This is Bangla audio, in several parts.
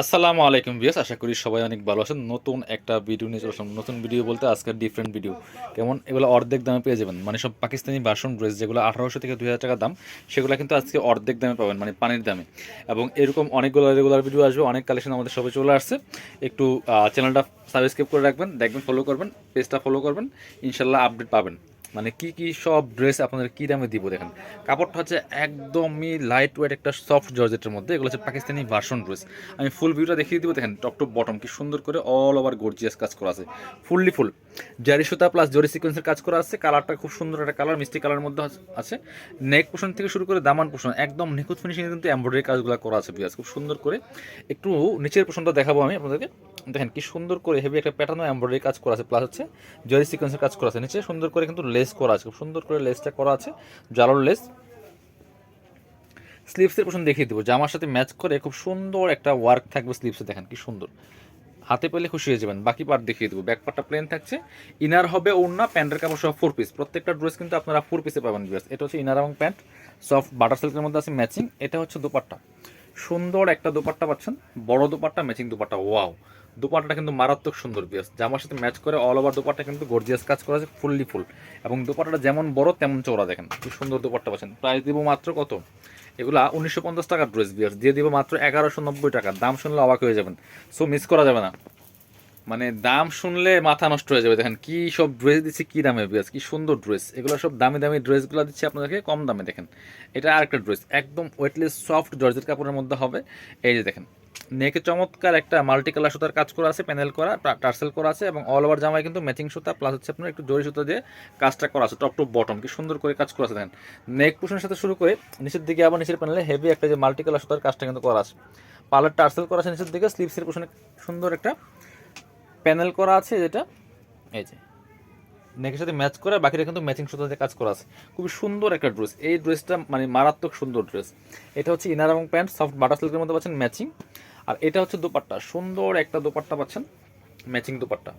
আসসালামু আলাইকুম বিয়াস আশা করি সবাই অনেক ভালো আছেন। নতুন একটা ভিডিও নিয়ে চলে নতুন ভিডিও বলতে আজকের ডিফারেন্ট ভিডিও কেমন? এগুলো অর্ধেক দামে পেয়ে যাবেন। মানে সব পাকিস্তানি বাসন ড্রেস যেগুলো আঠারোশো থেকে দুই হাজার টাকা দাম, সেগুলো কিন্তু আজকে অর্ধেক দামে পাবেন মানে পানির দামে। এবং এরকম অনেকগুলো রেগুলার ভিডিও আসবে, অনেক কালেকশন আমাদের সবাই চলে আসছে। একটু চ্যানেলটা সাবস্ক্রাইব করে রাখবেন, দেখবেন ফলো করবেন পেজটা ফলো করবেন, ইনশাল্লাহ আপডেট পাবেন। মানে কি কি সব ড্রেস আপনাদের কি দামে দিব দেখেন? কাপড়টা হচ্ছে একদমই লাইট ওয়েট একটা সফট জর্জেটের মধ্যে, এগুলো হচ্ছে পাকিস্তানি ভার্সন ড্রেস আমি ফুল ভিউটা দেখিয়ে দিব, দেখেন টপ টপ বটম কি সুন্দর করে অল ওভার গর্জিয়াস কাজ করা আছে। ফুললি ফুল জারি সুতা প্লাস জরি সিকোয়েন্সের কাজ করা আছে, কালারটা খুব সুন্দর একটা কালার মিষ্টি কালারের মধ্যে আছে নেক পোষণ থেকে শুরু করে দামান পোষণ একদম নিখুঁত ফিনিশিং কিন্তু এমব্রয়ডারি কাজগুলো করা আছে বিয়াস খুব সুন্দর করে। একটু নিচের পোষণটা দেখাবো আমি আপনাদেরকে। দেখেন কি সুন্দর করে হেভি একটা প্যাটার্নও এমব্রয়ডারি কাজ করা আছে প্লাস হচ্ছে জরি সিকোয়েন্সের কাজ করা আছে। নিচে সুন্দর করে কিন্তু লেস করা আছে, খুব সুন্দর করে লেসটা করা আছে, জালোর লেস স্লিভসের পোষণ দেখিয়ে দেবো, জামার সাথে ম্যাচ করে খুব সুন্দর একটা ওয়ার্ক থাকবে স্লিভসে দেখেন কি সুন্দর। হাতে পেলে খুশি হয়ে যাবেন, বাকি পার্ট দেখিয়ে দেবো ব্যাক পার্টটা প্লেন থাকছে। ইনার হবে ওড়না, প্যান্টের কাপড় সহ ফোর পিস প্রত্যেকটা ড্রেস কিন্তু আপনারা ফোর পিসে পাবেন ড্রেস এটা হচ্ছে ইনার এবং প্যান্ট সফট বাটার সিল্কের মধ্যে আছে ম্যাচিং এটা হচ্ছে দোপাট্টা। সুন্দর একটা দোপাট্টা পাচ্ছেন, বড় দোপাট্টা ম্যাচিং দোপাট্টা ওয়াও দোপাট্টাটা কিন্তু মারাত্মক সুন্দর, বিয়াস। জামার সাথে ম্যাচ করে অল ওভার দোপাট্টা কিন্তু গর্জিয়াস কাজ করা আছে ফুললি ফুল এবং দোপাট্টাটা যেমন বড়, তেমন চওড়া, দেখেন। কি সুন্দর দোপাট্টা পাচ্ছেন। প্রাইস দিব মাত্র কত? এগুলা উনিশশো পঞ্চাশ টাকার ড্রেস বিয়াস। দিয়ে দিব মাত্র এগারোশো নব্বই টাকা। দাম শুনলে অবাক হয়ে যাবেন। সো মিস করা যাবে না। মানে দাম শুনলে মাথা নষ্ট হয়ে যাবে। দেখেন, কি সব ড্রেস দিচ্ছি, কি দামে, বিয়াস। কি সুন্দর ড্রেস এগুলো সব দামি দামি ড্রেসগুলো দিচ্ছি আপনাদেরকে, কম দামে, দেখেন। এটা আরেকটা ড্রেস একদম ওয়েটলেস সফট জর্জের কাপড়ের মধ্যে হবে। এই যে দেখেন নেকে চমৎকার একটা মাল্টি কালার সুতার কাজ করা আছে প্যানেল করা টার্সেল করা আছে এবং অল ওভার জামায় কিন্তু ম্যাচিং সুতা প্লাস হচ্ছে আপনার একটু জরি সুতা দিয়ে কাজটা করা আছে টপ টপ বটম কি সুন্দর করে কাজ করা আছে দেখেন। নেক পোষণের সাথে শুরু করে নিচের দিকে আবার নিচের প্যানেলে হেভি একটা যে মাল্টি কালার সুতার কাজটা কিন্তু করা আছে। পার্লার টার্সেল করা আছে নিচের দিকে স্লিপসের পোষণে সুন্দর একটা প্যানেল করা আছে যেটা, এই যে নেকের সাথে ম্যাচ করে, বাকিটা কিন্তু ম্যাচিং সুতা দিয়ে কাজ করা আছে। খুবই সুন্দর একটা ড্রেস এই ড্রেসটা মানে মারাত্মক সুন্দর ড্রেস এটা হচ্ছে ইনার এবং প্যান্ট সফট বাটার সিল্কের মধ্যে পাচ্ছেন ম্যাচিং আর এটা হচ্ছে দোপাট্টা। সুন্দর একটা দোপাট্টা পাচ্ছেন ম্যাচিং দোপাট্টা।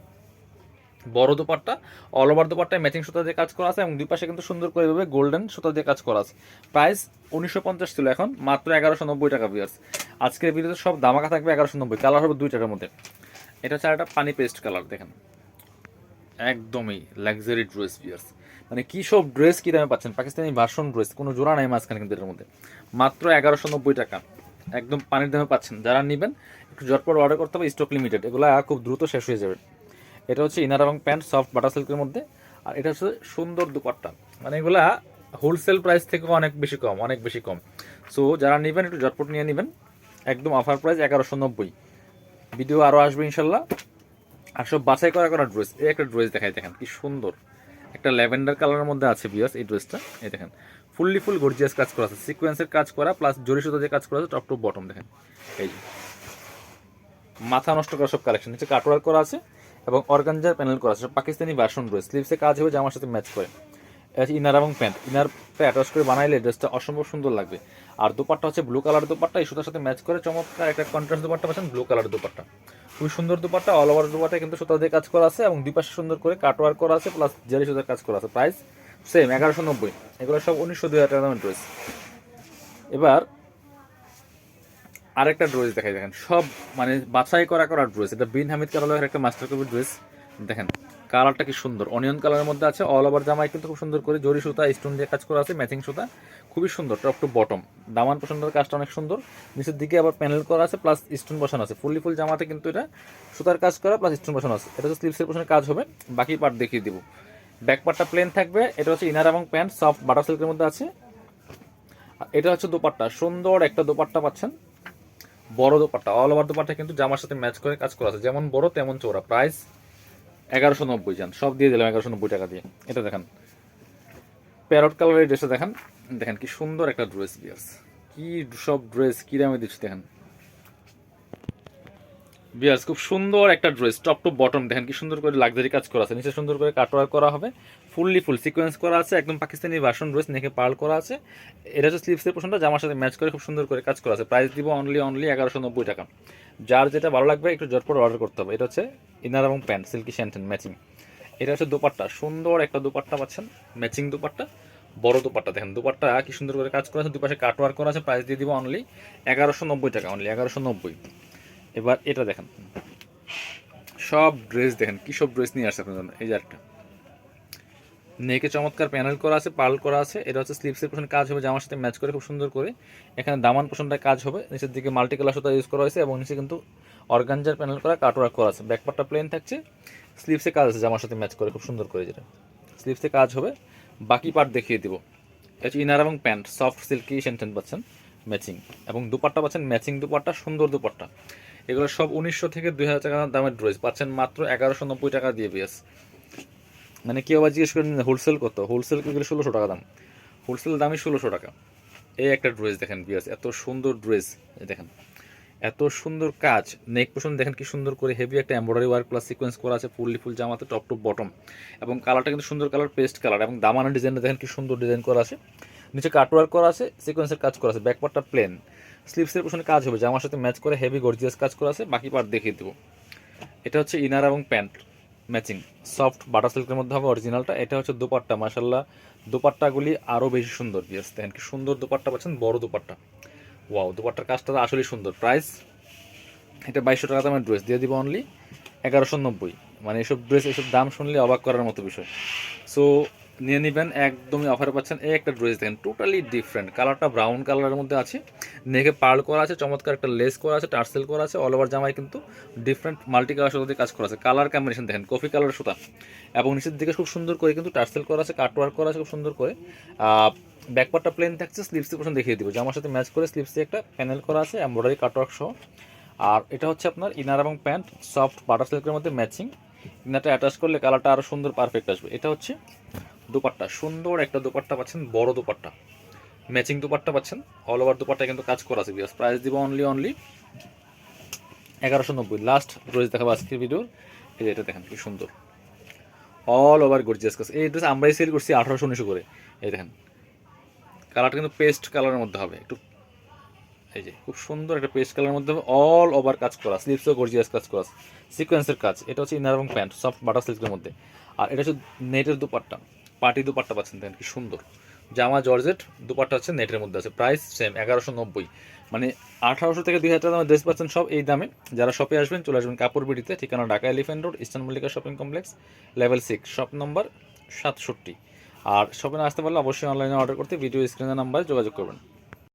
বড় দোপাট্টা অল ওভার দোপাট্টায় ম্যাচিং সুতা দিয়ে কাজ করা আছে এবং দুই পাশে কিন্তু সুন্দর করে এভাবে গোল্ডেন সুতা দিয়ে কাজ করা আছে। প্রাইস উনিশশো পঞ্চাশ ছিল এখন, মাত্র এগারোশো নব্বই টাকা বিয়ার্স আজকের ভিডিওতে সব দামাকা থাকবে এগারোশো নব্বই কালার হবে দুই টাকার মধ্যে। এটা হচ্ছে একটা পানি পেস্ট কালার দেখেন। একদমই লাক্সারি ড্রেস বিয়ার্স মানে কী সব ড্রেস কী দামে পাচ্ছেন? পাকিস্তানি ভার্সন ড্রেস কোনো জোড়া নাই মাঝখানে কিন্তু এটার মধ্যে। মাত্র এগারোশো নব্বই টাকা। একদম পানির দামে পাচ্ছেন। যারা নেবেন, একটু জটপট অর্ডার করতে হবে স্টক লিমিটেড এগুলো খুব দ্রুত শেষ হয়ে যাবে। এটা হচ্ছে ইনার এবং প্যান্ট সফট বাটার সিল্কের মধ্যে। আর এটা হচ্ছে সুন্দর দুপাট্টা। মানে এগুলা হোলসেল প্রাইস থেকে অনেক বেশি কম, অনেক বেশি কম। সো যারা নেবেন, একটু জটপট নিয়ে নেবেন। একদম অফার প্রাইস এগারোশো নব্বই। ভিডিও আরও আসবে ইনশাল্লাহ। আর সব বাছাই করা করা ড্রেস এই একটা ড্রেস দেখাই, দেখেন, কি সুন্দর। একটা ল্যাভেন্ডার কালারের মধ্যে আছে বিয়াস এই ড্রেসটা এই দেখেন ফুললি ফুল গর্জিয়াস কাজ করা আছে। সিকোয়েন্সের কাজ করা প্লাস জরি সুতা দিয়ে কাজ করা আছে টপ টপ বটম দেখেন। এই যে, মাথা নষ্ট করা সব কালেকশন নিচে কাটওয়ার করা আছে এবং অর্গানজার প্যানেল করা আছে। পাকিস্তানি ভার্সন ড্রেস স্লিভসে কাজ হবে জামার সাথে ম্যাচ করে। ইনার এবং প্যান্ট ইনার অ্যাটাচ করে বানাইলে ড্রেসটা অসম্ভব সুন্দর লাগবে। আর দোপাট্টা হচ্ছে ব্লু কালার দোপাট্টা, এই সুতার সাথে ম্যাচ করে চমৎকার একটা কন্ট্রাস্ট দোপাট্টা পাচ্ছেন ব্লু কালার দোপাট্টা। খুবই সুন্দর দুপাটা অল ওভার দুপাটা কিন্তু সুতা দিয়ে কাজ করা আছে এবং দুপাশে সুন্দর করে কাটওয়ার করা আছে প্লাস জারি সুতার কাজ করা আছে। প্রাইস সেম এগারোশো নব্বই। এগুলো সব উনিশশো দুই হাজার টাকা ড্রেস এবার আরেকটা ড্রেস দেখাই, দেখেন। সব মানে বাছাই করা করা ড্রেস এটা বিন হামিদ কারালয়ের একটা মাস্টার কপি ড্রেস দেখেন। কালারটা কি সুন্দর? অনিয়ন কালারের মধ্যে আছে অল ওভার জামায় কিন্তু খুব সুন্দর করে জরি সুতা স্টোন দিয়ে কাজ করা আছে ম্যাচিং সুতা, খুবই সুন্দর টপ টু বটম দামান পছন্দের কাজটা অনেক সুন্দর। নিচের দিকে আবার প্যানেল করা আছে প্লাস স্টোন বসানো আছে। ফুললি ফুল জামাতে কিন্তু এটা সুতার কাজ করা প্লাস স্টোন বসানো আছে। এটা হচ্ছে স্লিপসের পোশনের কাজ হবে, বাকি পার্ট দেখিয়ে দিব। ব্যাক পার্টটা প্লেন থাকবে, এটা হচ্ছে ইনার এবং প্যান্ট সফট বাটার সিল্কের মধ্যে আছে। এটা হচ্ছে দোপাট্টা, সুন্দর একটা দোপাট্টা পাচ্ছেন। বড় দোপাট্টা অল ওভার দোপাট্টা কিন্তু জামার সাথে ম্যাচ করে কাজ করা আছে। যেমন বড়, তেমন চৌড়া প্রাইস এগারোশো নব্বই যান, সব দিয়ে দিলাম এগারোশো নব্বই টাকা দিয়ে। এটা দেখেন। প্যারট কালারের ড্রেসটা দেখেন। দেখেন কি সুন্দর একটা ড্রেস বিয়ার্স কি সব ড্রেস কী দামে দিচ্ছি দেখেন। বিয়ার্স, খুব সুন্দর একটা ড্রেস টপ টু বটম দেখেন কি সুন্দর করে লাক্সারি কাজ করা আছে, নিচে সুন্দর করে কাটওয়ার করা হবে ফুললি ফুল সিকোয়েন্স করা আছে, একদম পাকিস্তানি ভার্সন ড্রেস নেকে পার্ল করা আছে, এটা হচ্ছে স্লিপসের পোশনটা, জামার সাথে ম্যাচ করে খুব সুন্দর করে কাজ করা আছে প্রাইস দিব অনলি অনলি এগারোশো নব্বই টাকা। যার যেটা ভালো লাগবে, একটু জটপট অর্ডার করতে হবে, এটা হচ্ছে ইনার এবং প্যান্ট সিল্কি শ্যান্টেন ম্যাচিং এটা হচ্ছে দোপাট্টা, সুন্দর একটা দোপাট্টা পাচ্ছেন ম্যাচিং দোপাট্টা, বড় দোপাট্টা, দেখেন দোপাট্টা কি সুন্দর করে কাজ করা আছে, দুপাশে কাটওয়ার করা আছে প্রাইস দিয়ে দিব অনলি এগারোশো নব্বই টাকা অনলি এগারোশো নব্বই। এবার এটা দেখেন। সব ড্রেস দেখেন, কী সব ড্রেস নিয়ে আসছে আপনার জন্য? এই যে একটা নেকে চমৎকার প্যানেল করা আছে পার্ল করা আছে, এটা হচ্ছে স্লিপসের পোশন কাজ হবে জামার সাথে ম্যাচ করে, খুব সুন্দর করে। এখানে দামান পোশনটা কাজ হবে, নিচের দিকে মাল্টি কালার সুতা ইউজ করা হয়েছে এবং নিচে কিন্তু অর্গানজার প্যানেল করা কাটওয়ার্ক করা আছে। ব্যাকপারটা প্লেন থাকছে স্লিপসে কাজ আছে জামার সাথে ম্যাচ করে, খুব সুন্দর করে যেটা। স্লিপসে কাজ হবে, বাকি পার্ট দেখিয়ে দিব। এটা ইনার এবং প্যান্ট সফট সিল্কি সেন্টেন পাচ্ছেন ম্যাচিং এবং দুপাট্টা পাচ্ছেন ম্যাচিং দুপাট্টা, সুন্দর দুপাট্টা। এগুলো সব উনিশশো থেকে দুই হাজার টাকা দামের ড্রেস পাচ্ছেন মাত্র এগারোশো নব্বই টাকা দিয়ে বিএস। মানে কেউ আবার জিজ্ঞেস করেন, হোলসেল কত? হোলসেল গেলে ষোলোশো টাকা দাম? হোলসেল দামই ষোলোশো টাকা। এই একটা ড্রেস দেখেন বিয়াস এত সুন্দর ড্রেস দেখেন। এত সুন্দর কাজ, নেক পোষণ দেখেন কি সুন্দর করে, হেভি একটা এমব্রয়ডারি ওয়ার্ক প্লাস সিকোয়েন্স করা আছে, ফুললি ফুল জামাতে, টপ টু বটম। এবং কালারটা কিন্তু সুন্দর কালার, পেস্ট কালার, এবং দামানা ডিজাইনটা দেখেন কি সুন্দর ডিজাইন করা আছে। নিচে কাটওয়ার্ক করা আছে, সিকোয়েন্সের কাজ করা আছে, ব্যাকপার্টটা প্লেন। স্লিপসের পোষণে কাজ হবে জামার সাথে ম্যাচ করে হেভি গর্জিয়াস কাজ করা আছে, বাকি পার্ট দেখিয়ে দেবো। এটা হচ্ছে ইনার এবং প্যান্ট ম্যাচিং সফট বাটার সিল্কের মধ্যে হবে অরিজিনালটা এটা হচ্ছে দুপাট্টা মাসাল্লাহ দুপাট্টাগুলি আরও বেশি সুন্দর বিয়াস দেখেন কি সুন্দর দুপাট্টা পাচ্ছেন, বড় দুপাট্টা। ওয়াও দুপাট্টার কাজটা আসলেই সুন্দর। প্রাইস এটা বাইশশো টাকা দামের ড্রেস দিয়ে দিব অনলি এগারোশো নব্বই। মানে এসব ড্রেস এসব দাম শুনলে অবাক করার মতো বিষয়। সো নিয়ে নেবেন, একদমই অফারে পাচ্ছেন। এই একটা ড্রেস দেখেন টোটালি ডিফারেন্ট কালারটা ব্রাউন কালারের মধ্যে আছে। নেকে পার্ল করা আছে, চমৎকার একটা লেস করা আছে টার্সেল করা আছে অল ওভার জামায় কিন্তু ডিফারেন্ট মাল্টি কালার সুতা দিয়ে কাজ করা আছে। কালার কম্বিনেশন দেখেন কফি কালারের সুতা। এবং নিচের দিকে খুব সুন্দর করে কিন্তু টার্সেল করা আছে কাটওয়ার্ক করা আছে, খুব সুন্দর করে। ব্যাকপার্টটা প্লেন থাকছে স্লিপসের পোর্শন দেখিয়ে দিব। জামার সাথে ম্যাচ করে স্লিপসে একটা প্যানেল করা আছে এমব্রয়ডারি কাটওয়ার্ক সহ। আর এটা হচ্ছে আপনার ইনার এবং প্যান্ট সফট বাটার সিল্কের মধ্যে ম্যাচিং ইনারটা অ্যাটাচ করলে কালারটা আরও সুন্দর পারফেক্ট আসবে। এটা হচ্ছে দুপাট্টা, সুন্দর একটা দুপাট্টা পাচ্ছেন, বড় দুপাট্টা। ম্যাচিং দুপাট্টা পাচ্ছেন অল ওভার দুপাট্টা কিন্তু কাজ করা আছে বিকজ প্রাইস দিব অনলি অনলি এগারোশো নব্বই। লাস্ট ড্রেস দেখাবো আজকের ভিডিওর। এই যে এটা দেখেন, কি সুন্দর। অল ওভার গর্জিয়াস কাজ। এই ড্রেস আমরাই সেল করছি আঠারোশো উনিশশো করে। এই দেখেন কালারটা কিন্তু পেস্ট কালারের মধ্যে হবে। একটু এই যে, খুব সুন্দর একটা পেস্ট কালারের মধ্যে হবে। অল ওভার কাজ করা স্লিপসও গর্জিয়াস কাজ করা সিকোয়েন্সের কাজ। এটা হচ্ছে ইনার এবং প্যান্ট সফট বাটার সিল্কের মধ্যে। আর এটা হচ্ছে নেটের দুপাট্টা। পার্টি দুপাট্টা পাচ্ছেন দেখেন কি সুন্দর। জামা, জর্জেট, দুপাট্টা হচ্ছে নেটের মধ্যে আছে। প্রাইস সেম এগারোশো নব্বই। মানে আঠারোশো থেকে দুই হাজার টাকা ড্রেস পাচ্ছেন সব এই দামে। যারা শপে আসবেন, চলে আসবেন কাপড় বিড়িতে, ঠিকানা Dhaka elephant road eastern Mallika shopping complex level six shop number সাতষট্টি। আর শপে আসতে পারলে অবশ্যই অনলাইনে অর্ডার করতে ভিডিও স্ক্রিনের নাম্বারে যোগাযোগ করবেন।